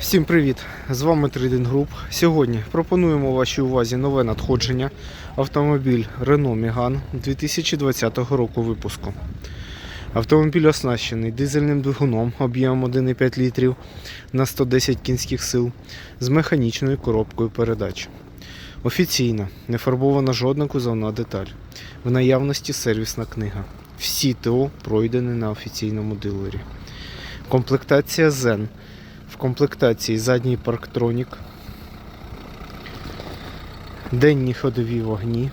Всім привіт! З вами Trading Group. Сьогодні пропонуємо вашій увазі нове надходження. Автомобіль Renault Megane 2020 року випуску. Автомобіль оснащений дизельним двигуном об'ємом 1,5 літрів на 110 кінських сил з механічною коробкою передач. Офіційно не фарбована жодна кузовна деталь. В наявності сервісна книга. Всі ТО пройдені на офіційному дилері. Комплектація Zen. Комплектації задній парктронік, денні ходові вогні,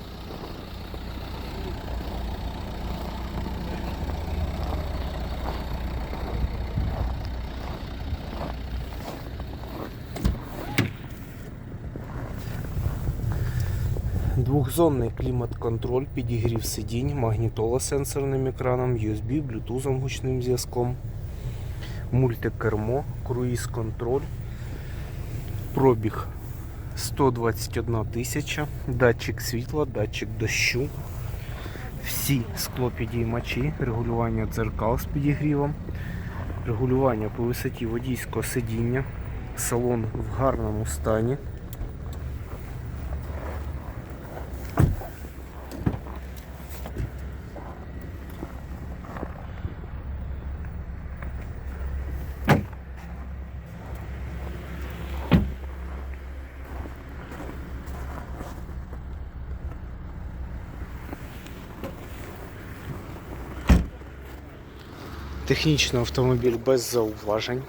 Двохзонний клімат-контроль, підігрів сидінь, магнітола сенсорним екраном, USB, Bluetooth гучним зв'язком мультикермо, круїз-контроль, пробіг 121 тисяча, датчик світла, датчик дощу, всі склопідіймачі, регулювання дзеркал з підігрівом, регулювання по висоті водійського сидіння, салон в гарному стані. Технічно автомобіль без зауважень.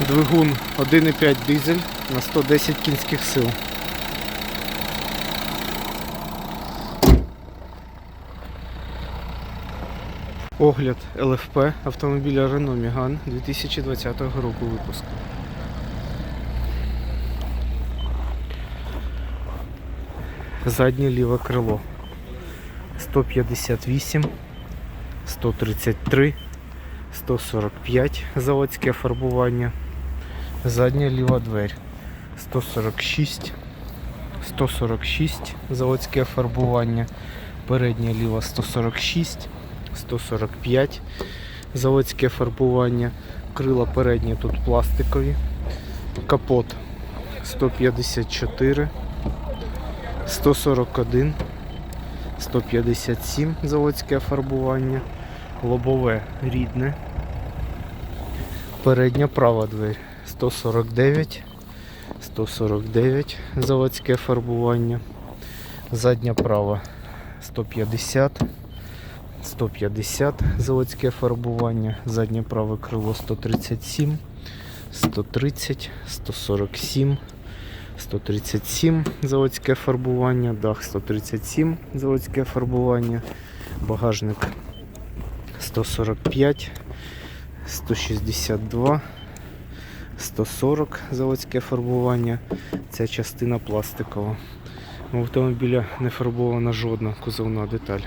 Двигун 1,5 дизель на 110 кінських сил. Огляд ЛФП автомобіля Renault Megane 2020 року випуску. Заднє ліве крило 158, 133, 145 заводське фарбування. Задня ліва дверь 146, 146 заводське фарбування. Передня ліва 146, 145 заводське фарбування. Крила передні тут пластикові. Капот 154, 141, 157 заводське фарбування. Лобове рідне. Передня права двері 149, 149 заводське фарбування. Задня права 150, 150 заводське фарбування. Заднє праве крило 137, 130, 147, 137 заводське фарбування, дах 137 заводське фарбування, багажник 145, 162, 140 заводське фарбування. Ця частина пластикова. У автомобіля не фарбована жодна кузовна деталь.